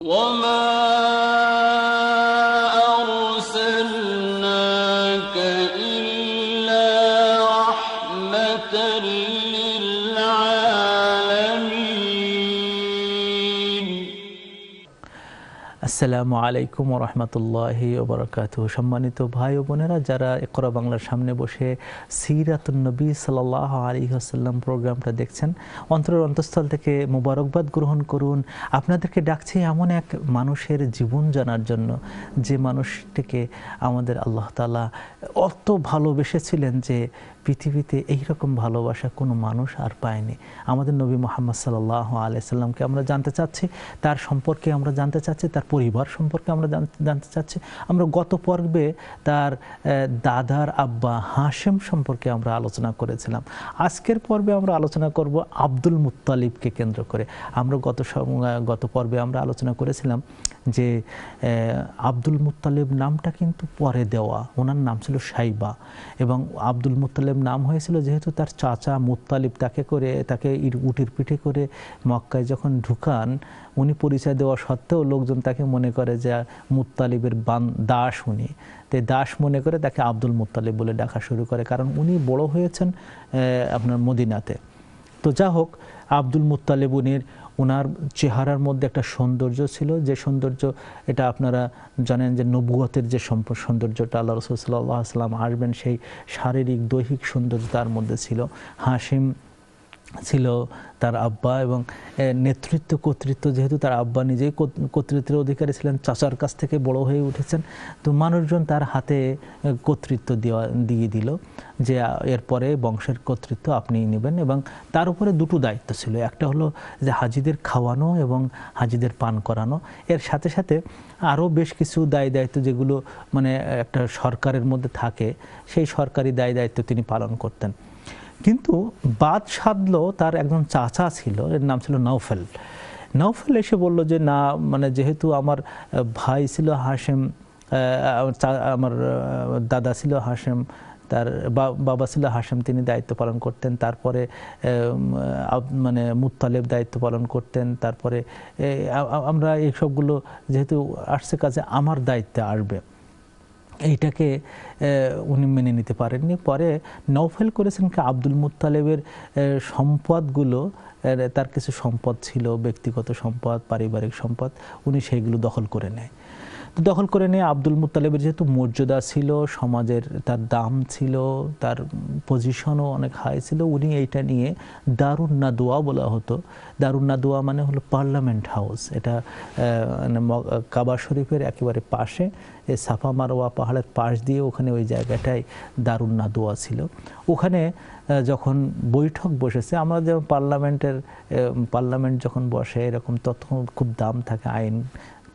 我们 আসসালামু আলাইকুম রহমতুল্লাহি ওবরাকাত সম্মানিত ভাই ও বোনেরা, যারা ইকরা বাংলার সামনে বসে সিরাতুন্নবী সাল্লাহ আলী আসাল্লাম প্রোগ্রামটা দেখছেন, অন্তরের অন্তঃস্থল থেকে মোবারকবাদ গ্রহণ করুন। আপনাদেরকে ডাকছে এমন এক মানুষের জীবন জানার জন্য, যে মানুষটিকে আমাদের আল্লাহ তালা অত ভালোবেসেছিলেন যে পৃথিবীতে এইরকম ভালোবাসা কোনো মানুষ আর পায়নি। আমাদের নবী মোহাম্মদ সাল্লাহ আলাইসাল্লামকে আমরা জানতে চাচ্ছি, তার সম্পর্কে আমরা জানতে চাচ্ছি, তার পরিবার সম্পর্কে আমরা জানতে চাচ্ছি। আমরা গত পর্বে তার দাদার আব্বা হাশেম সম্পর্কে আমরা আলোচনা করেছিলাম। আজকের পর্বে আমরা আলোচনা করব আব্দুল মুত্তালিবকে কেন্দ্র করে। আমরা গত গত পর্বে আমরা আলোচনা করেছিলাম যে আব্দুল মুত্তালিব নামটা কিন্তু পরে দেওয়া, ওনার নাম ছিল সাইবা। এবং আব্দুল মুত্তালিব নাম হয়েছিল যেহেতু তার চাচা মুত্তালিব তাকে করে, তাকে উটির পিঠে করে মক্কায় যখন ঢুকান, উনি পরিচয় দেওয়া সত্ত্বেও লোকজন তাকে মনে করে যে মুত্তালিবের বান, দাস উনি। তাই দাস মনে করে তাকে আব্দুল মুত্তালিব বলে ডাকা শুরু করে, কারণ উনি বড় হয়েছেন আপনার মদিনাতে। তো যা হোক আব্দুল মুত্তালিব উনির ওনার চেহারার মধ্যে একটা সৌন্দর্য ছিল, যে সৌন্দর্য, এটা আপনারা জানেন যে নবুয়তের যে সৌন্দর্যটা আল্লাহ রসুল আসলাম আসবেন, সেই শারীরিক, দৈহিক সৌন্দর্য তার মধ্যে ছিল। হাসিম ছিল তার আব্বা এবং নেতৃত্ব কর্তৃত্ব, যেহেতু তার আব্বা নিজেই কর্তৃত্বের অধিকারী ছিলেন, চাচার কাছ থেকে বড় হয়ে উঠেছেন, তো মানুষজন তার হাতে কর্তৃত্ব দেওয়া, দিয়ে দিল যে এরপরে বংশের কর্তৃত্ব আপনি নেবেন এবং তার উপরে দুটো দায়িত্ব ছিল। একটা হলো যে, হাজিদের খাওয়ানো এবং হাজিদের পান করানো। এর সাথে সাথে আরও বেশ কিছু দায় দায়িত্ব যেগুলো মানে একটা সরকারের মধ্যে থাকে, সেই সরকারি দায় দায়িত্ব তিনি পালন করতেন। কিন্তু বাদ সাধল তার একজন চাচা ছিল, এর নাম ছিল নৌফেল নৌফেল এসে বলল যে, না মানে যেহেতু আমার ভাই ছিল হাসেম আমার দাদা ছিল হাসেম তার বাবা ছিল হাসেম তিনি দায়িত্ব পালন করতেন। তারপরে মানে মুতালেব দায়িত্ব পালন করতেন। তারপরে আমরা এইসবগুলো যেহেতু আসছে কাজে, আমার দায়িত্বে আসবে। এইটাকে উনি মেনে নিতে পারেননি। পরে নৌফেল করেছেন কি আব্দুল মুতালেবের সম্পদগুলো তার কিছু সম্পদ ছিল, ব্যক্তিগত সম্পদ, পারিবারিক সম্পদ, উনি সেইগুলো দখল করে নেয়। দখল করে নিয়ে আব্দুল মুতালেবের যেহেতু মর্যাদা ছিল, সমাজের তার দাম ছিল, তার পজিশনও অনেক হাই ছিল, উনি এইটা নিয়ে দারুণ নাদুয়া বলা হতো। দারুণ নাদুয়া মানে হলো পার্লামেন্ট হাউস এটা কাবা শরীফের একেবারে পাশে সাফা মারোয়া পাহাড়ের পাশ দিয়ে ওখানে ওই জায়গাটায় দারুণ নাদুয়া ছিল। ওখানে যখন বৈঠক বসেছে, আমরা যেমন পার্লামেন্টের পার্লামেন্ট যখন বসে, এরকম তখন খুব দাম থাকে, আইন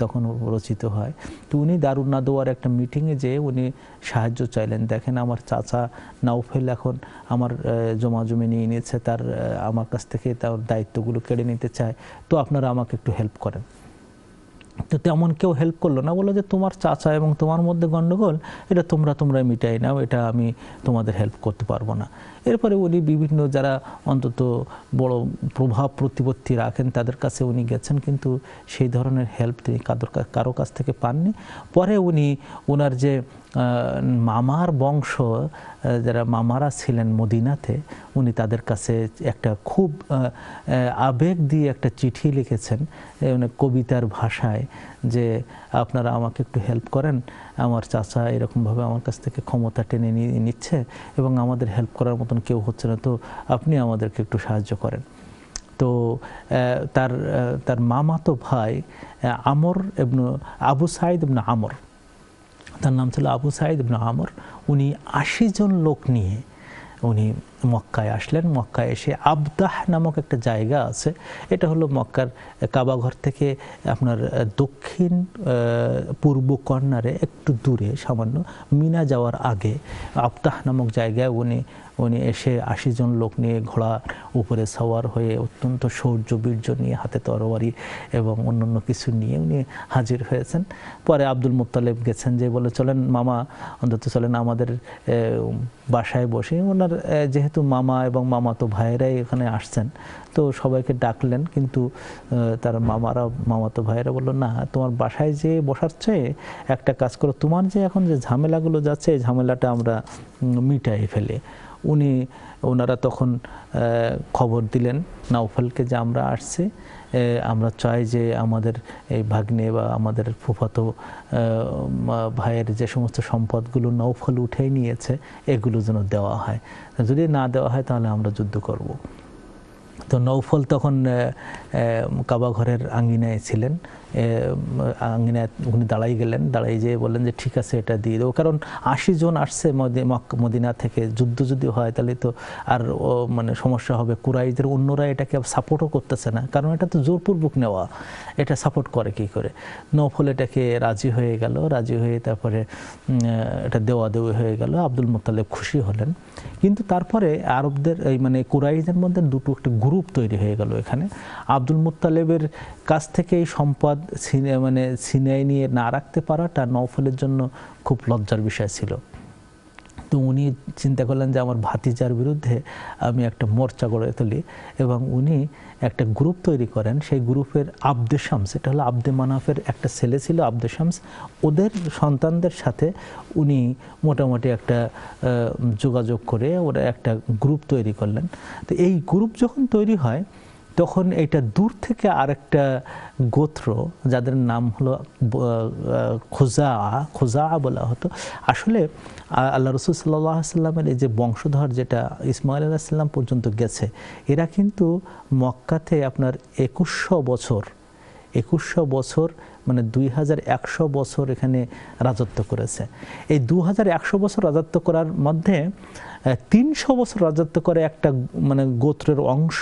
তখন রচিত হয়। তো উনি দারুণ নাদোয়ার একটা মিটিংয়ে যেয়ে উনি সাহায্য চাইলেন। দেখেন আমার চাচা নাউফেল এখন আমার জমা জমি নিয়ে নিয়েছে, তার আমার কাছ থেকে তার দায়িত্বগুলো কেড়ে নিতে চায়। তো আপনারা আমাকে একটু হেল্প করেন। তো তেমন কেউ হেল্প করল না, বলল যে তোমার চাচা এবং তোমার মধ্যে গণ্ডগোল এটা তোমরা তোমরা মিটাই নাও, এটা আমি তোমাদের হেল্প করতে পারব না। এরপরে উনি বিভিন্ন যারা অন্তত বড় প্রভাব প্রতিপত্তি রাখেন তাদের কাছে উনি গেছেন, কিন্তু সেই ধরনের হেল্প তিনি কাদর কারও কাছ থেকে পাননি। পরে উনি ওনার যে মামার বংশ যারা মামারা ছিলেন মদিনাতে, উনি তাদের কাছে একটা খুব আবেগ দিয়ে একটা চিঠি লিখেছেন কবিতার ভাষায় যে, আপনারা আমাকে একটু হেল্প করেন, আমার চাচা এরকমভাবে আমার কাছ থেকে ক্ষমতা টেনে নিচ্ছে এবং আমাদের হেল্প করার মতন কেউ হচ্ছে না। তো আপনি আমাদেরকে একটু সাহায্য করেন। তো তার তার মামাতো ভাই আমর এবং আবু সাইদ এবং আমর। তার নাম ছিল আবু সাইদ ইবনু আমর। উনি আশি জন লোক নিয়ে উনি মক্কায় আসলেন। মক্কায় এসে আবদাহ নামক একটা জায়গা আছে। এটা হলো মক্কার কাবাঘর থেকে আপনার দক্ষিণ পূর্ব কর্নারে একটু দূরে, সামান্য মিনা যাওয়ার আগে আবদাহ নামক জায়গায় উনি উনি এসে আশি জন লোক নিয়ে ঘোড়ার উপরে সওয়ার হয়ে অত্যন্ত শৌর্য বীর্য নিয়ে হাতে তরবারি এবং অন্যান্য কিছু নিয়ে উনি হাজির হয়েছেন। পরে আব্দুল মুতালেব গেছেন যে বলে, চলেন মামা, অন্তত চলেন আমাদের বাসায় বসে। ওনার যেহেতু মামা এবং মামাতো ভাইয়েরাই এখানে আসছেন, তো সবাইকে ডাকলেন, কিন্তু তার মামারা মামাতো ভাইয়েরা বলল, না, তোমার বাসায় যে বসার চেয়ে একটা কাজ করো। তোমার যে এখন যে ঝামেলাগুলো যাচ্ছে, এই ঝামেলাটা আমরা মিটাই ফেলে। উনি, ওনারা তখন খবর দিলেন নাউফলকে যে আমরা আসছি আমরা চাই যে আমাদের এই ভাগ্নে বা আমাদের ফুফাতো ভাইয়ের যে সমস্ত সম্পদগুলো নৌফল উঠে নিয়েছে, এগুলো যেন দেওয়া হয়। যদি না দেওয়া হয় তাহলে আমরা যুদ্ধ করব। তো নৌফল তখন কাবা ঘরের আঙ্গিনায় ছিলেন। উম, উনি দাঁড়াই গেলেন দাঁড়াই যেয়ে বললেন যে ঠিক আছে এটা দিয়ে দেবো। কারণ আশি জন আসছে মদিনা থেকে। যুদ্ধ যদি হয় তাহলে তো আর মানে সমস্যা হবে। কুরাইদের অন্যরা এটাকে সাপোর্টও করতেছে না। কারণ এটা তো জোরপূর্বক নেওয়া। এটা সাপোর্ট করে কি করে? নৌফল এটাকে রাজি হয়ে গেল। রাজি হয়ে তারপরে এটা দেওয়া দেওয়া হয়ে গেল। আব্দুল মোতালেব খুশি হলেন। কিন্তু তারপরে আরবদের এই মানে কুরাইদের মধ্যে দুটো একটা গ্রুপ তৈরি হয়ে গেল এখানে। আব্দুল মুত্তালেবের কাছ থেকে এই সম্পদ মানে ছিনাই নিয়ে না রাখতে পারাটা নৌফলের জন্য খুব লজ্জার বিষয় ছিল। তো উনি চিন্তা করলেন যে আমার ভাতিজার বিরুদ্ধে আমি একটা মোর্চা গড়ে তুলি এবং উনি একটা গ্রুপ তৈরি করেন। সেই গ্রুপের আব্দে শামস, এটা হলো আব্দে মানাফের একটা ছেলে ছিল আব্দে শামস। ওদের সন্তানদের সাথে উনি মোটামুটি একটা যোগাযোগ করে ওরা একটা গ্রুপ তৈরি করলেন। তো এই গ্রুপ যখন তৈরি হয় তখন এটা দূর থেকে আরেকটা গোত্র, যাদের নাম হলো খোজা খোজা বলা হতো। আসলে আল্লাহ রসুল সাল্লাহ সাল্লামের এই যে বংশধর যেটা ইসমাইল আল্লাহ সাল্লাম পর্যন্ত গেছে, এরা কিন্তু মক্কাতে আপনার একুশশো বছর একুশশো বছর মানে দুই হাজার একশো বছর এখানে রাজত্ব করেছে। এই দু হাজার একশো বছর রাজত্ব করার মধ্যে তিনশো বছর রাজত্ব করে একটা মানে গোত্রের অংশ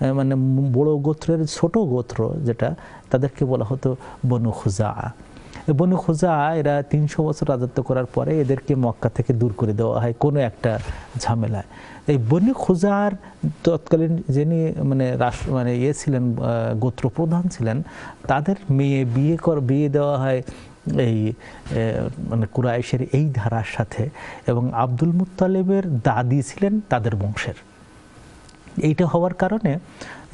মানে ম- বড় গোত্রের ছোট গোত্র যেটা তাদেরকে বলা হতো বনু খুজা। বনু খুজা এরা তিনশো বছর রাজত্ব করার পরে এদেরকে মক্কা থেকে দূর করে দেওয়া হয় কোনো একটা ঝামেলায়। এই বনু খুজার তৎকালীন যিনি মানে রাষ্ট্র মানে ইয়ে ছিলেন আহ, গোত্র প্রধান ছিলেন তাদের মেয়ে বিয়ে কর বিয়ে দেওয়া হয় এই মানে কুরাইশের এই ধারার সাথে এবং আব্দুল মুত্তালেবের দাদি ছিলেন তাদের বংশের। এইটা হওয়ার কারণে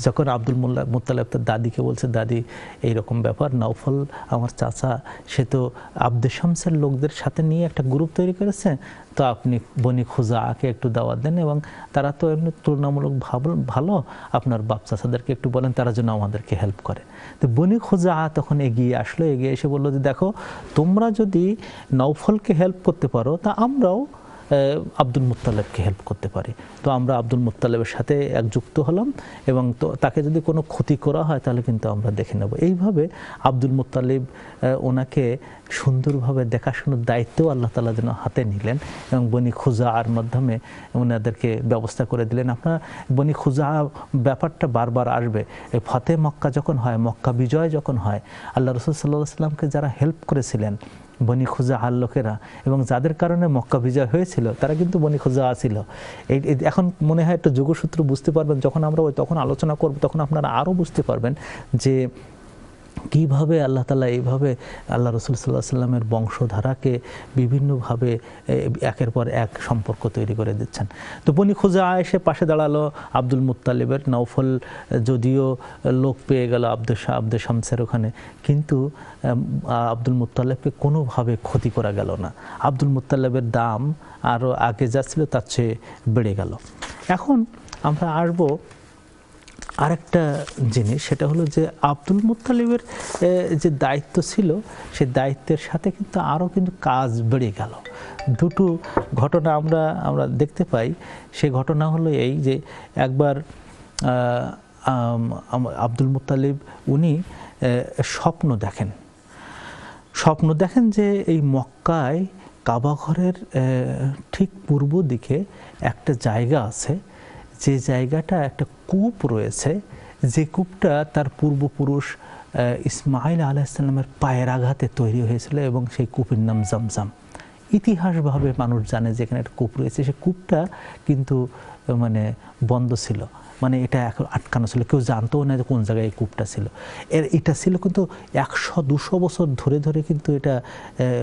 যখন আব্দুল মোল্লা, মুতালেব তার দাদিকে বলছে, দাদি এই রকম ব্যাপার নৌফল আমার চাচা, সে তো আব্দে শামসের লোকদের সাথে নিয়ে একটা গ্রুপ তৈরি করেছে, তো আপনি বনি খুজাকে একটু দাওয়াত দেন এবং তারা তো এমনি তুলনামূলক ভালো, আপনার বাপ চাচাদেরকে একটু বলেন, তারা যেন আমাদেরকে হেল্প করে। তো বনি খুজা তখন এগিয়ে আসলো, এগিয়ে এসে বলল যে, দেখো, তোমরা যদি নৌফলকে হেল্প করতে পারো, তা আমরাও আব্দুল মুত্তালেবকে হেল্প করতে পারি। তো আমরা আব্দুল মুত্তালেবের সাথে একযুক্ত হলাম এবং তো তাকে যদি কোনো ক্ষতি করা হয় তাহলে কিন্তু আমরা দেখে নেব। এইভাবে আব্দুল মুত্তালিব আহ, ওনাকে সুন্দরভাবে দেখাশোনার দায়িত্বও আল্লাহ তালা যেন হাতে নিলেন এবং বনি খুজা আর মাধ্যমে ওনাদেরকে ব্যবস্থা করে দিলেন। আপনার বনি খুজা ব্যাপারটা বারবার আসবে। এই ফতে মক্কা যখন হয় মক্কা বিজয় যখন হয় আল্লাহ রসুল সাল্লাহ সাল্লামকে যারা হেল্প করেছিলেন বনি খুজা হার লোকেরা এবং যাদের কারণে মক্কা বিজয় হয়েছিল, তারা কিন্তু বনি খুজা এই, এই- এখন মনে হয় একটু যুগসূত্র বুঝতে পারবেন, যখন আমরা ওই, তখন আলোচনা করব, তখন আপনারা আরও বুঝতে পারবেন যে কীভাবে আল্লাহ তালা এইভাবে আল্লাহ রসুল সাল্লাহ সাল্লামের বংশধারাকে বিভিন্নভাবে একের পর এক সম্পর্ক তৈরি করে দিচ্ছেন। তো বনি খুজা এসে পাশে দাঁড়াল আব্দুল মুত্তালিবের নৌফল যদিও লোক পেয়ে গেল আব্দুল শাহ আব্দুল শামসের ওখানে, কিন্তু আব্দুল মুত্তালেবকে কোনোভাবে ক্ষতি করা গেল না। আব্দুল মুত্তালেবের দাম আরও আগে যা ছিল তার চেয়ে বেড়ে গেল। এখন আমরা আসব আরেকটা জিনিস সেটা হলো যে আব্দুল মুত্তালিবের এ, যে দায়িত্ব ছিল সে দায়িত্বের সাথে কিন্তু আরও কিন্তু কাজ বেড়ে গেল। দুটো ঘটনা আমরা আমরা দেখতে পাই। সে ঘটনা হলো এই যে একবার আব্দুল মুত্তালিব উনি স্বপ্ন দেখেন। স্বপ্ন দেখেন যে এই মক্কায় কাবাঘরের ঠিক পূর্ব দিকে একটা জায়গা আছে। যে জায়গাটা একটা কূপ রয়েছে, যে কূপটা তার পূর্বপুরুষ ইসমাইল আলাইসাল্লামের পায়ের আঘাতে তৈরি হয়েছিল এবং সেই কূপের নাম জামজাম। ইতিহাসভাবে মানুষ জানে যে এখানে একটা কূপ রয়েছে। সে কূপটা কিন্তু মানে বন্ধ ছিল। মানে এটা এখন আটকানো ছিল। কেউ জানতো না যে কোন জায়গায় এই কূপটা ছিল। এর, এটা ছিল কিন্তু একশো, দুশো বছর ধরে ধরে কিন্তু এটা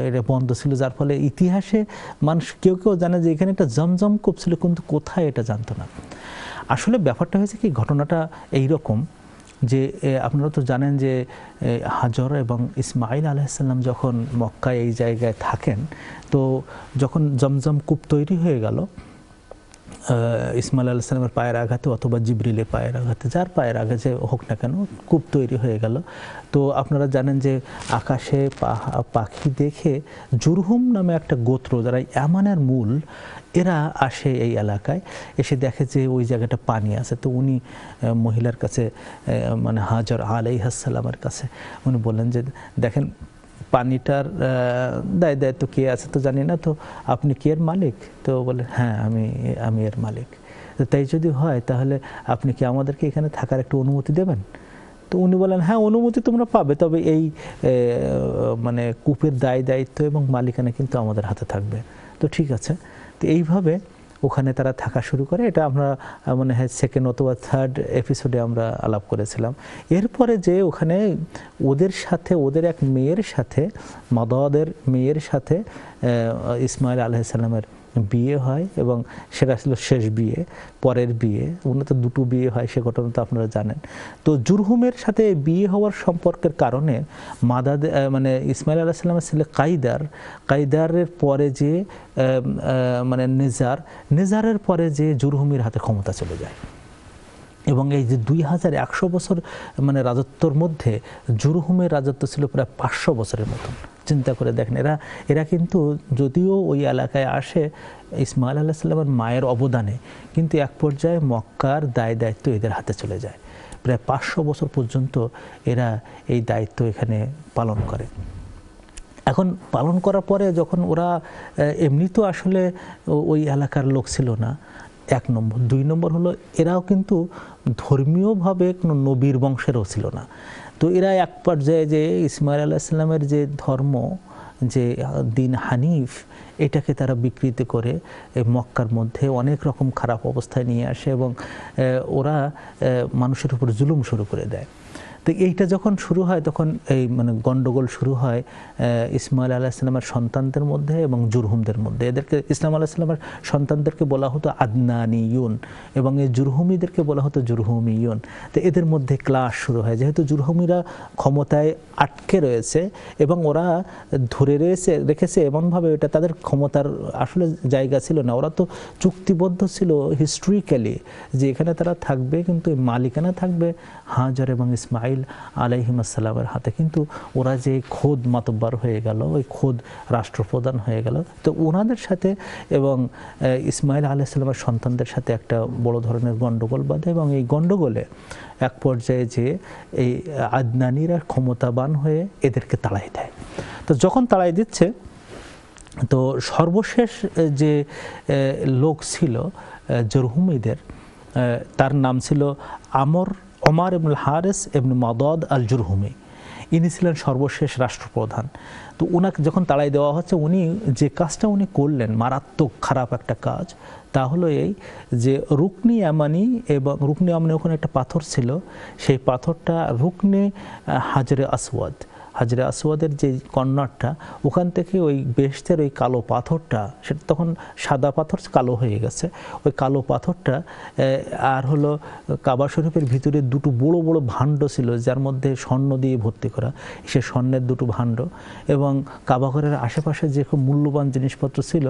এটা বন্ধ ছিল। যার ফলে ইতিহাসে মানুষ কেউ কেউ জানে যে এখানে একটা জমজম কূপ ছিল, কিন্তু কোথায় এটা জানতো না। আসলে ব্যাপারটা হয়েছে কি, ঘটনাটা এই রকম যে আপনারা তো জানেন যে হাজর এবং ইসমাইল আলাইসাল্লাম যখন মক্কায় এই জায়গায় থাকেন, তো যখন জমজম কূপ তৈরি হয়ে গেল আহ, ইসমাইল আলাইসালামের পায়ের আঘাতে অথবা জিবরিলের পায়ের আঘাতে যার পায়ের আঘাতে হোক না কেন কূপ তৈরি হয়ে গেল। তো আপনারা জানেন যে আকাশে পাখি দেখে জুরহুম নামে একটা গোত্র যারা ইয়ামানের মূল এরা আসে এই এলাকায় এসে দেখে যে ওই জায়গাটা পানি আছে। তো উনি মহিলার কাছে মানে হাজার আলাইহাসাল্লামের কাছে উনি বললেন যে দেখেন পানিটার দায় দায়িত্ব কে আছে তো জানি না, তো আপনি কি এর মালিক? তো বলে হ্যাঁ আমি আমি এর মালিক। তাই যদি হয়, তাহলে আপনি কি আমাদেরকে এখানে থাকার একটু অনুমতি দেবেন? তো উনি বলেন হ্যাঁ অনুমতি তোমরা পাবে, তবে এই মানে কূপের দায় দায়িত্ব এবং মালিকানা কিন্তু আমাদের হাতে থাকবে। তো ঠিক আছে। তো এইভাবে ওখানে তারা থাকা শুরু করে। এটা আমরা মনে হয় সেকেন্ড অথবা থার্ড এপিসোডে আমরা আলাপ করেছিলাম। এরপরে যে ওখানে ওদের সাথে, ওদের এক মেয়ের সাথে, মাদাদের মেয়ের সাথে ইসমাইল আলাইসাল্লামের বিয়ে হয় এবং সেটা ছিল শেষ বিয়ে, পরের বিয়ে। উন্নত দুটো বিয়ে হয়, সে ঘটনা তো আপনারা জানেন। তো জুরহুমের সাথে বিয়ে হওয়ার সম্পর্কের কারণে মাদাদ মানে ইসমাইল আলাহিসাল্লামের ছেলে কাইদার কাইদারের পরে যে মানে নেজার, নেজারের পরে যে জুরহুমের হাতে ক্ষমতা চলে যায়। এবং এই যে দুই হাজার একশো বছর মানে রাজত্বর মধ্যে জুরহুমের রাজত্ব ছিল প্রায় পাঁচশো বছরের মতন। চিন্তা করে দেখেন, এরা এরা কিন্তু যদিও ওই এলাকায় আসে, ইসমাইল আল্লাহ সাল্লামের মায়ের অবদানে, কিন্তু এক পর্যায়ে মক্কার দায় দায়িত্ব এদের হাতে চলে যায়। প্রায় পাঁচশো বছর পর্যন্ত এরা এই দায়িত্ব এখানে পালন করে। এখন পালন করার পরে যখন ওরা এমনি তো আসলে ওই এলাকার লোক ছিল না এক নম্বর। দুই নম্বর হলো, এরাও কিন্তু ধর্মীয়ভাবে কোনো নবীর বংশেরও ছিল না। তো এরা এক পর্যায়ে যে ইসমাইল আল্লাহ ইসলামের যে ধর্ম, যে দিন হানিফ, এটাকে তারা বিকৃত করে মক্কার মধ্যে অনেক রকম খারাপ অবস্থায় নিয়ে আসে এবং ওরা মানুষের উপর জুলুম শুরু করে দেয়। তো এইটা যখন শুরু হয়, তখন এই মানে গন্ডগোল শুরু হয় ইসমাইল আলাহিসাল্লামের সন্তানদের মধ্যে এবং জুরহুমদের মধ্যে। এদেরকে ইসলাম আলাহিসাল্লামের সন্তানদেরকে বলা হতো আদনানি ইউন এবং এই জুরহুমিদেরকে বলা হতো জুরহুমি ইউন তো এদের মধ্যে ক্লাস শুরু হয়। যেহেতু জুরহুমিরা ক্ষমতায় আটকে রয়েছে এবং ওরা ধরে রয়েছে, রেখেছে এমনভাবে এটা তাদের ক্ষমতার আসলে জায়গা ছিল না। ওরা তো চুক্তিবদ্ধ ছিল হিস্ট্রিক্যালি যে এখানে তারা থাকবে, কিন্তু মালিকানা থাকবে হাজার এবং ইসমাইল। আলাইহিমাসাল্লামের হাতে। কিন্তু ওরা যে খোদ মাতব্বার হয়ে গেল, ওই খোদ রাষ্ট্রপ্রধান হয়ে গেল। তো ওনাদের সাথে এবং ইসমাইল আলাইসাল্লামের সন্তানদের সাথে একটা বড় ধরনের গণ্ডগোল বাঁধে এবং এই গণ্ডগোলে এক পর্যায়ে যে এই আদনানিরা ক্ষমতাবান হয়ে এদেরকে তাড়াই দেয়। তো যখন তাড়াই দিচ্ছে, তো সর্বশেষ যে লোক ছিল জরহুমিদের তার নাম ছিল আমর ওমার ইবনুল হারেস ইবনু মাদদ আল জুরহুমি ইনি ছিলেন সর্বশেষ রাষ্ট্রপ্রধান। তো ওনাকে যখন তাড়াই দেওয়া হচ্ছে, উনি যে কাজটা উনি করলেন, মারাত্মক খারাপ একটা কাজ, তা হলো এই যে রুকনি আমানি এবং রুকনি আমানি ওখানে একটা পাথর ছিল, সেই পাথরটা রুকনি হাজরে আসওয়াদ। হাজরে আসওয়াদের যে কর্নারটা ওখান থেকে ওই বেহেশতের ওই কালো পাথরটা, সেটা তখন সাদা পাথর, কালো হয়ে গেছে। ওই কালো পাথরটা আর হলো কাবা শরীফের ভিতরে দুটো বড় বড় ভাণ্ড ছিল, যার মধ্যে স্বর্ণ দিয়ে ভর্তি করা। সে স্বর্ণের দুটো ভাণ্ড এবং কাবা ঘরের আশেপাশে যে খুব মূল্যবান জিনিসপত্র ছিল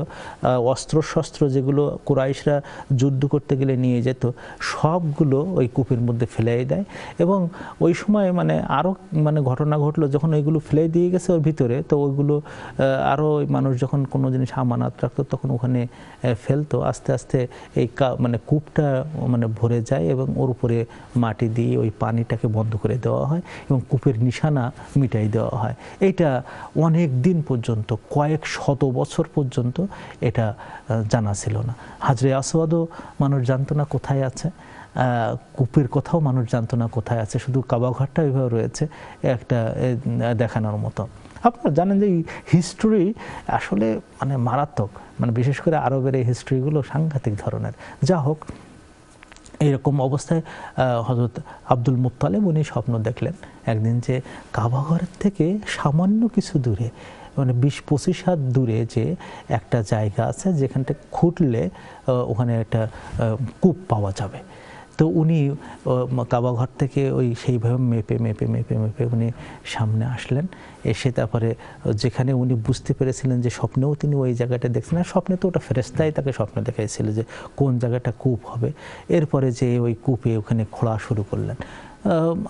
অস্ত্র শস্ত্র যেগুলো কুরাইশরা যুদ্ধ করতে গেলে নিয়ে যেত, সবগুলো ওই কূপের মধ্যে ফেলাই দেয়। এবং ওই সময় মানে আরও মানে ঘটনা ঘটলো, যখন ওইগুলো ফেলে দিয়ে গেছে ওর ভিতরে, তো ওইগুলো আরও মানুষ যখন কোনো জিনিস আমানাত রাখতো তখন ওখানে ফেলতো। আস্তে আস্তে এই মানে কূপটা মানে ভরে যায় এবং ওর উপরে মাটি দিয়ে ওই পানিটাকে বন্ধ করে দেওয়া হয় এবং কূপের নিশানা মিটাই দেওয়া হয়। এইটা অনেক দিন পর্যন্ত, কয়েক শত বছর পর্যন্ত এটা জানা ছিল না। হাজরে আসওয়াদও মানুষ জানতো না কোথায় আছে। কূপের কথাও মানুষ জানতো না কোথায় আছে, শুধু কাবাঘরটা ওইভাবে রয়েছে, একটা দেখানোর মতো। আপনারা জানেন যে এই হিস্ট্রি আসলে মানে মারাত্মক মানে বিশেষ করে আরবের এই হিস্ট্রিগুলো সাংঘাতিক ধরনের। যা হোক, এরকম অবস্থায় হজরত আব্দুল মুত্তালেব উনি স্বপ্ন দেখলেন একদিন যে কাবাঘরের থেকে সামান্য কিছু দূরে মানে বিশ পঁচিশ হাত দূরে যে একটা জায়গা আছে, যেখানটা খুঁটলে ওখানে একটা কূপ পাওয়া যাবে। তো উনি কাবাঘর থেকে ওই সেইভাবে মেপে মেপে মেপে মেপে উনি সামনে আসলেন। এসে তারপরে যেখানে উনি বুঝতে পেরেছিলেন যে স্বপ্নেও তিনি ওই জায়গাটা দেখছেন, আর স্বপ্নে তো ওটা ফেরেস্তাই তাকে স্বপ্ন দেখাইছিল যে কোন জায়গাটা কূপ হবে। এরপরে যে ওই কূপে ওখানে খোঁড়া শুরু করলেন।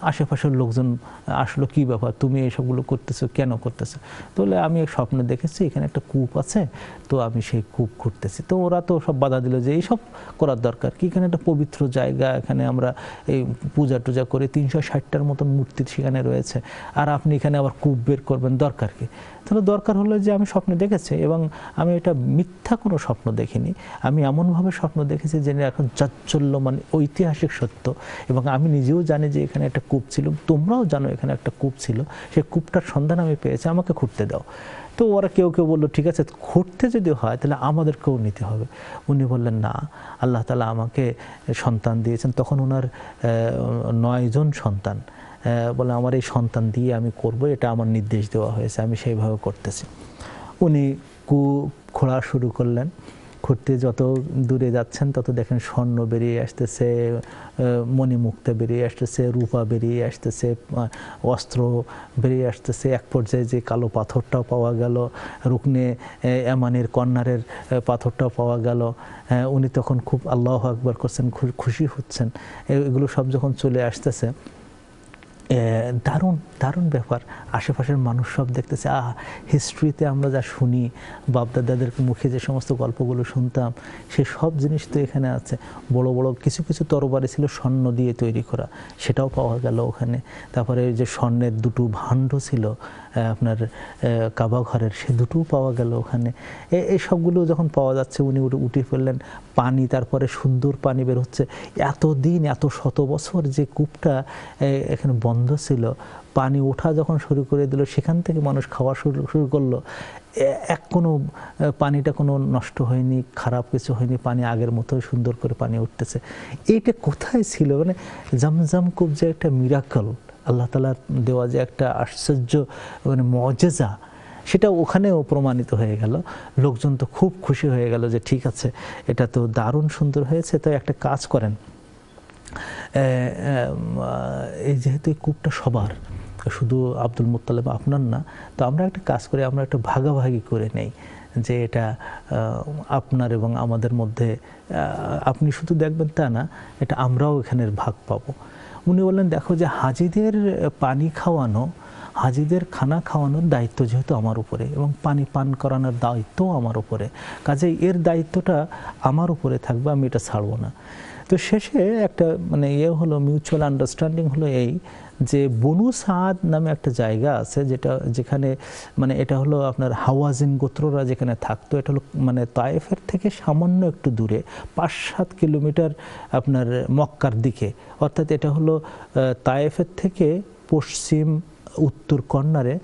আশেপাশের লোকজন আসলো, কি ব্যাপার? তুমি এসবগুলো করতেছো? কেন করতেছো? তাহলে আমি এক স্বপ্নে দেখেছি, এখানে একটা কূপ আছে, তো আমি সেই কূপ ঘুরতেছি। তো ওরা তো সব বাধা দিল যে, এইসব করার দরকার কি? এখানে একটা পবিত্র জায়গা, এখানে আমরা এই পূজা টুজা করে, তিনশো ষাটটার মতন মূর্তি সেখানে রয়েছে। আর আপনি এখানে আবার কূপ বের করবেন, দরকার কি? তাহলে দরকার হলো যে আমি স্বপ্নে দেখেছি এবং আমি এটা মিথ্যা কোনো স্বপ্ন দেখিনি। আমি এমনভাবে স্বপ্ন দেখেছি যে এখন চাঞ্চল্য মানে ঐতিহাসিক সত্য এবং আমি নিজেও জানি যে এখানে একটা কূপ ছিল। তোমরাও জানো এখানে একটা কূপ ছিল। সেই কূপটার সন্ধান আমি পেয়েছি। আমাকে খুঁড়তে দাও। তো ওরা কেউ কেউ বলল, ঠিক আছে, খুঁড়তে যদি হয় তাহলে আমাদেরকেও নিতে হবে। উনি বললেন, না, আল্লাহ তালা আমাকে সন্তান দিয়েছেন। তখন ওনার নয়জন সন্তান। বলে, আমার এই সন্তান দিয়ে আমি করব, এটা আমার নির্দেশ দেওয়া হয়েছে, আমি সেইভাবে করতেছি। উনি কু খোঁড়া শুরু করলেন। খুঁড়তে যত দূরে যাচ্ছেন, তত দেখেন স্বর্ণ বেরিয়ে আসতেছে মণিমুক্তা বেরিয়ে আসতেছে, রূপা বেরিয়ে আসতেছে অস্ত্র বেরিয়ে আসতেছে। এক পর্যায়ে যে কালো পাথরটাও পাওয়া গেল, রুকনে এমানের কর্নারের পাথরটাও পাওয়া গেল। উনি তখন খুব আল্লাহ আকবার করছেন খুশি হচ্ছেন। এগুলো সব যখন চলে আসতেছে দারুণ দারুণ ব্যাপার। আশেপাশের মানুষ সব দেখতেছে, আহ হিস্ট্রিতে আমরা যা শুনি বাপদাদাদের মুখে যে সমস্ত গল্পগুলো শুনতাম, সে সব জিনিস তো এখানে আছে। বড় বড় কিছু কিছু তরবারি ছিল স্বর্ণ দিয়ে তৈরি করা, সেটাও পাওয়া গেল ওখানে। তারপরে যে স্বর্ণের দুটো ভাণ্ড ছিল আপনার কাবা ঘরের সে দুটোও পাওয়া গেল ওখানে। এই সবগুলো যখন পাওয়া যাচ্ছে, উনি উঠে ফেললেন পানি, তারপরে সুন্দর পানি বের হচ্ছে। এতদিন, এত শত বছর যে কূপটা এখানে বন্ধ ছিল, পানি ওঠা যখন শুরু করে দিল, সেখান থেকে মানুষ খাওয়া শুরু শুরু করল। এক কোনো পানিটা কোনো নষ্ট হয়নি, খারাপ কিছু হয়নি, পানি আগের মতো সুন্দর করে পানি উঠতেছে। এইটা কোথায় ছিল? মানে জামজাম কূপ যে একটা মিরাকল আল্লাহ তালার দেওয়া যে একটা আশ্চর্য মানে মজেজা সেটা ওখানেও প্রমাণিত হয়ে গেল। লোকজন তো খুব খুশি হয়ে গেল যে ঠিক আছে, এটা তো দারুণ সুন্দর হয়েছে তো একটা কাজ করেন। এই যেহেতু এই কূপটা সবার, শুধু আব্দুল মুত্তালেব আপনার না, তো আমরা একটা কাজ করে, আমরা একটা ভাগাভাগি করে নেই যে এটা আপনার এবং আমাদের মধ্যে আপনি শুধু দেখবেন তা না, এটা আমরাও এখানের ভাগ পাবো। উনি বললেন, দেখো যে হাজিদের পানি খাওয়ানো হাজিদের খানা খাওয়ানোর দায়িত্ব যেহেতু আমার উপরে এবং পানি পান করানোর দায়িত্বও আমার উপরে, কাজেই এর দায়িত্বটা আমার উপরে থাকবে, আমি এটা ছাড়বো না। তো শেষে একটা মানে ইয়ে হলো মিউচুয়াল আন্ডারস্ট্যান্ডিং হলো এই যে বনু সাদ নামে একটা জায়গা আছে যেটা, যেখানে মানে এটা হলো আপনার হাওয়াজিন গোত্ররা যেখানে থাকতো, এটা হলো মানে তায়েফের থেকে সামান্য একটু দূরে পাঁচ সাত কিলোমিটার আপনার মক্কার দিকে। অর্থাৎ এটা হলো তায়েফের থেকে পশ্চিম উত্তর কর্নারে,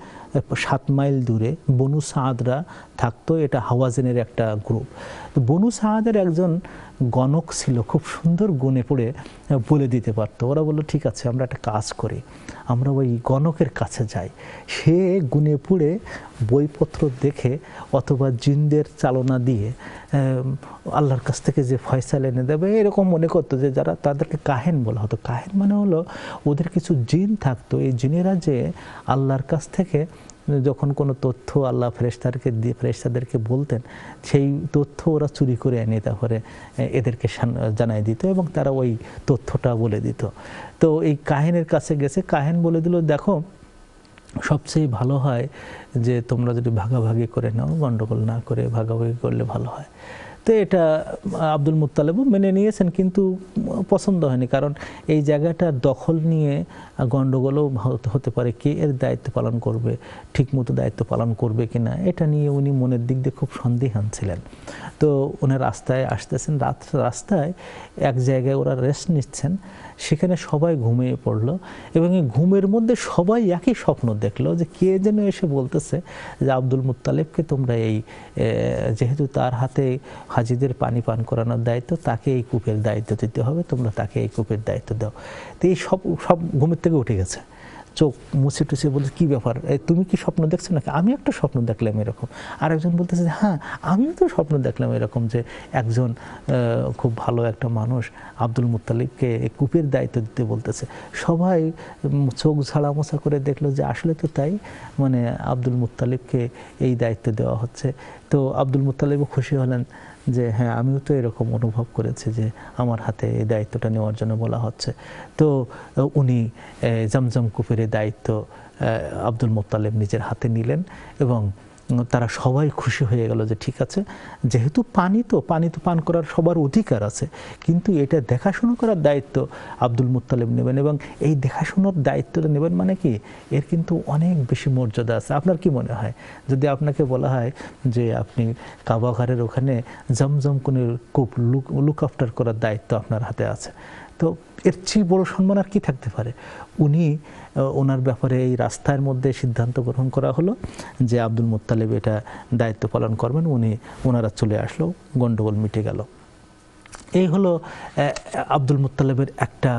সাত মাইল দূরে বনু সাঁদরা থাকতো। এটা হাওয়াজেনের একটা গ্রুপ তো বনু সাহাদের একজন গণক ছিল, খুব সুন্দর গুণে পড়ে বলে দিতে পারতো। ওরা বলল, ঠিক আছে, আমরা একটা কাজ করি। আমরা ওই গণকের কাছে যাই। সে গুনে পুড়ে বইপত্র দেখে অথবা জিনদের চালনা দিয়ে আল্লাহর কাছ থেকে যে ফয়সাল এনে দেবে, এরকম মনে করতো যে যারা তাদেরকে কাহেন বলা হতো। কাহেন মানে হলো, ওদের কিছু জিন থাকতো। এই জিনেরা যে আল্লাহর কাছ থেকে যখন কোনো তথ্য আল্লাহ ফেরেস্তারকে দিয়ে ফেরেস্তাদেরকে বলতেন, সেই তথ্য ওরা চুরি করে এনে তারপরে এদেরকে জানাই দিত এবং তারা ওই তথ্যটা বলে দিত। তো এই কাহিনের কাছে গেছে, কাহিন বলে দিল, দেখো, সবচেয়ে ভালো হয় যে তোমরা যদি ভাগাভাগি করে নাও গণ্ডগোল না করে ভাগাভাগি করলে ভালো হয়। তো এটা আব্দুল মুতালেবও মেনে নিয়েছেন, কিন্তু পছন্দ হয়নি। কারণ এই জায়গাটা দখল নিয়ে গণ্ডগোলও হতে- পারে কে এর দায়িত্ব পালন করবে, ঠিকমতো দায়িত্ব পালন করবে কি না এটা নিয়ে উনি মনের দিক দিয়ে খুব সন্দেহান ছিলেন। তো উনি রাস্তায় আসতেছেন, রাত, রাস্তায় এক জায়গায় ওরা রেস্ট নিচ্ছেন। সেখানে সবাই ঘুমিয়ে পড়ল এবং এই ঘুমের মধ্যে সবাই একই স্বপ্ন দেখল যে কে যেন এসে বলতেছে যে আব্দুল মুতালেবকে তোমরা এই যেহেতু তার হাতে হাজিদের পানি পান করানোর দায়িত্ব, তাকে এই কূপের দায়িত্ব দিতে হবে, তোমরা তাকে এই কূপের দায়িত্ব দাও। তো এই সব সব ঘুমের থেকে উঠে গেছে। চোখ মুছে টুছে বলছে কী ব্যাপার? তুমি কি স্বপ্ন দেখছ নাকি? আমি একটা স্বপ্ন দেখলাম এরকম। আর একজন বলতেছে যে, হ্যাঁ আমিও তো স্বপ্ন দেখলাম এরকম যে একজন খুব ভালো একটা মানুষ আব্দুল মুত্তালিবকে এই কূপের দায়িত্ব দিতে বলতেছে। সবাই চোখ ঝাড়ামোছা করে দেখল যে আসলে তো তাই মানে আব্দুল মুত্তালিবকে এই দায়িত্ব দেওয়া হচ্ছে। তো আব্দুল মুত্তালিবও খুশি হলেন। যে হ্যাঁ আমিও তো এরকম অনুভব করেছি যে আমার হাতে এই দায়িত্বটা নেওয়ার জন্য বলা হচ্ছে। তো উনি জমজম কুপের দায়িত্ব আব্দুল মোত্তালেব নিজের হাতে নিলেন এবং তারা সবাই খুশি হয়ে গেল যে ঠিক আছে, যেহেতু পানি তো পানি তো পান করার সবার অধিকার আছে, কিন্তু এটা দেখাশোনা করার দায়িত্ব আব্দুল মুত্তালেব নেবেন এবং এই দেখাশোনার দায়িত্বটা নেবেন মানে কি, এর কিন্তু অনেক বেশি মর্যাদা আছে। আপনার কি মনে হয়? যদি আপনাকে বলা হয় যে আপনি কাবাঘরের ওখানে জমজম কোন কূপ, লুক লুক আফটার করার দায়িত্ব আপনার হাতে আছে তো এর চেয়ে বড় সম্মান আর কি থাকতে পারে? উনি ওনার ব্যাপারে এই রাস্তার মধ্যে সিদ্ধান্ত গ্রহণ করা হলো যে আব্দুল মোত্তালেব এটা দায়িত্ব পালন করবেন। উনি ওনারা চলে আসলো, গন্ডগোল মিটে গেল। এই হলো আব্দুল মোত্তালেবের একটা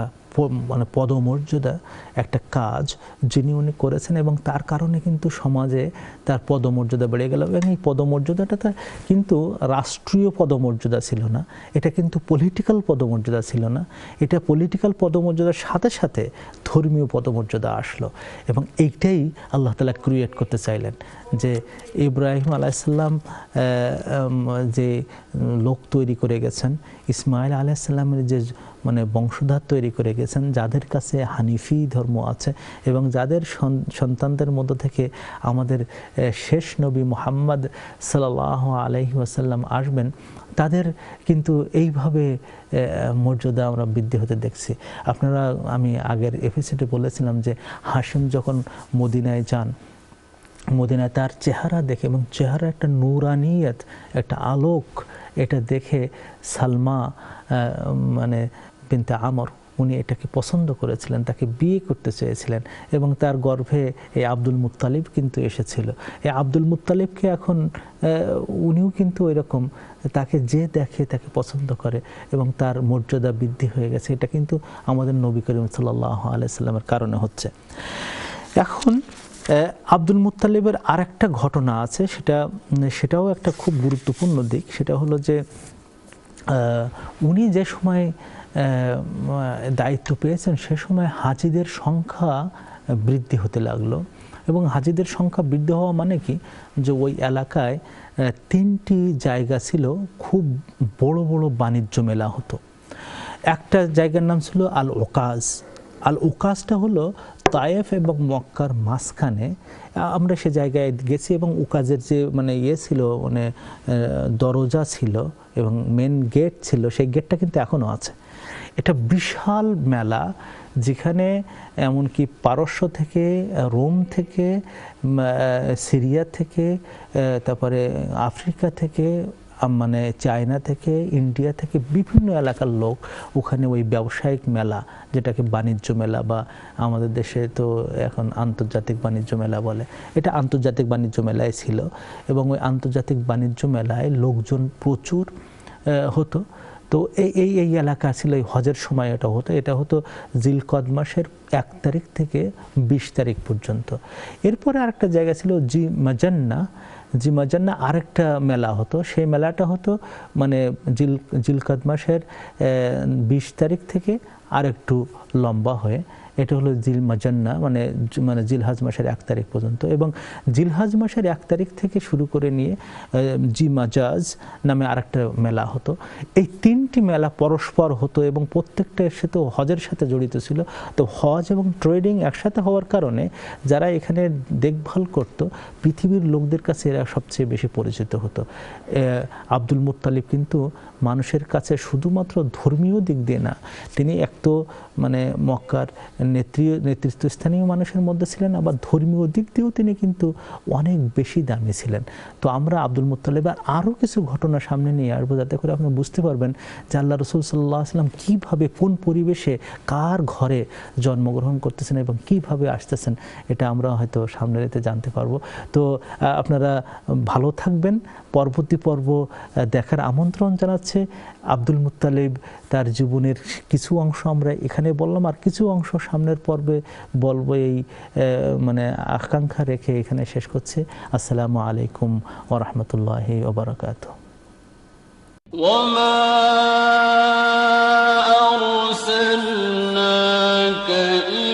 মানে পদমর্যাদা একটা কাজ যিনি উনি করেছেন এবং তার কারণে কিন্তু সমাজে তার পদমর্যাদা বেড়ে গেল এবং এই পদমর্যাদাটা তার কিন্তু রাষ্ট্রীয় পদমর্যাদা ছিল না, এটা কিন্তু পলিটিক্যাল পদমর্যাদা ছিল না, এটা পলিটিক্যাল পদমর্যাদার সাথে সাথে ধর্মীয় পদমর্যাদা আসলো এবং এইটাই আল্লাহ তালা ক্রিয়েট করতে চাইলেন যে ইব্রাহিম আলাইসাল্লাম যে লোক তৈরি করে গেছেন, ইসমাইল আলাইসাল্লামের যে মানে বংশধার তৈরি করে গেছেন, যাদের কাছে হানিফি ধর্ম আছে এবং যাদের সন্তানদের মধ্য থেকে আমাদের শেষ নবী মোহাম্মদ সাল্লাহ আলহি ওয়াসাল্লাম আসবেন, তাদের কিন্তু এইভাবে মর্যাদা আমরা বৃদ্ধি হতে দেখছি। আপনারা, আমি আগের এপিসোডে বলেছিলাম যে হাসিম যখন মদিনায় যান, মদিনায় তার চেহারা দেখে এবং চেহারা একটা নুরানিয়ত, একটা আলোক, এটা দেখে সালমা মানে বিনতে আমর, উনি এটাকে পছন্দ করেছিলেন, তাকে বিয়ে করতে চেয়েছিলেন এবং তার গর্ভে এই আব্দুল মুত্তালিব কিন্তু এসেছিল। এই আব্দুল মুত্তালিবকে এখন উনিও কিন্তু এরকম তাকে যে দেখে তাকে পছন্দ করে এবং তার মর্যাদা বৃদ্ধি হয়ে গেছে। এটা কিন্তু আমাদের নবী করিম সাল্লাহ আলাইসাল্লামের কারণে হচ্ছে। এখন আব্দুল মুত্তালিবের আরেকটা ঘটনা আছে, সেটা, সেটাও একটা খুব গুরুত্বপূর্ণ দিক। সেটা হলো যে উনি যে সময় দায়িত্ব পেয়েছেন, সে সময় হাজিদের সংখ্যা বৃদ্ধি হতে লাগল। এবং হাজিদের সংখ্যা বৃদ্ধি হওয়া মানে কি? যে ওই এলাকায় তিনটি জায়গা ছিল, খুব বড় বড় বাণিজ্য মেলা হতো। একটা জায়গার নাম ছিল আল ওকাজ আল উকাসটা হলো তায়েফ এবং মক্কার মাঝখানে, আমরা সে জায়গায় গেছি এবং উকাজের যে মানে ইয়ে ছিল মানে দরজা ছিল এবং মেন গেট ছিল, সেই গেটটা কিন্তু এখনও আছে। এটা বিশাল মেলা যেখানে এমনকি পারস্য থেকে, রোম থেকে সিরিয়া থেকে তারপরে আফ্রিকা থেকে মানে চায়না থেকে, ইন্ডিয়া থেকে বিভিন্ন এলাকার লোক ওখানে ওই ব্যবসায়িক মেলা, যেটাকে বাণিজ্য মেলা বা আমাদের দেশে তো এখন আন্তর্জাতিক বাণিজ্য মেলা বলে, এটা আন্তর্জাতিক বাণিজ্য মেলায় ছিল এবং ওই আন্তর্জাতিক বাণিজ্য মেলায় লোকজন প্রচুর হতো। তো এই এই এই এলাকা ছিল, এই হজের সময় এটা হতো। এটা হতো জিলকদ মাসের এক তারিখ থেকে বিশ তারিখ পর্যন্ত। এরপরে আরেকটা জায়গা ছিল জি মাজান্না। জি মাজান্না আরেকটা মেলা হতো। সেই মেলাটা হতো মানে জিল, জিলকাদ মাসের বিশ তারিখ থেকে আরেকটু লম্বা হয়ে। এটা হলো জিল মাজান্না মানে মানে জিলহাজ মাসের এক তারিখ পর্যন্ত। এবং জিলহাজ মাসের এক তারিখ থেকে শুরু করে নিয়ে জি মাজাজ নামে আরেকটা মেলা হতো। এই তিনটি মেলা পরস্পর হতো এবং প্রত্যেকটা এর সাথে, হজের সাথে জড়িত ছিল। তো হজ এবং ট্রেডিং একসাথে হওয়ার কারণে যারা এখানে দেখভাল করত, পৃথিবীর লোকদের কাছে এরা সবচেয়ে বেশি পরিচিত হতো। আব্দুল মুত্তালিব কিন্তু মানুষের কাছে শুধুমাত্র ধর্মীয় দিক দিয়ে না, তিনি এক তো মানে মক্কার নেত্রী নেতৃত্বস্থানীয় মানুষের মধ্যে ছিলেন, আবার ধর্মীয় দিক দিয়েও তিনি কিন্তু অনেক বেশি দামি ছিলেন। তো আমরা আব্দুল মুত্তালিবের আরও কিছু ঘটনা সামনে নিয়ে আসব যাতে করে আপনি বুঝতে পারবেন যে আল্লাহ রসুল সাল্লাহ আসলাম কীভাবে কোন পরিবেশে কার ঘরে জন্মগ্রহণ করতেছেন এবং কীভাবে আসতেছেন, এটা আমরা হয়তো সামনে রেতে জানতে পারব। তো আপনারা ভালো থাকবেন। পরবর্তী পর্ব দেখার আমন্ত্রণ জানাচ্ছে আব্দুল মুত্তালিব। তার জীবনের কিছু অংশ আমরা এখানে বললাম আর কিছু অংশ সামনের পর্বে বলবো এই আহ, মানে আকাঙ্ক্ষা রেখে এখানে শেষ করছে আসসালামু আলাইকুম ওরহমতুল্লাহি ওবরাকাতুহ وما أرسلناك إلا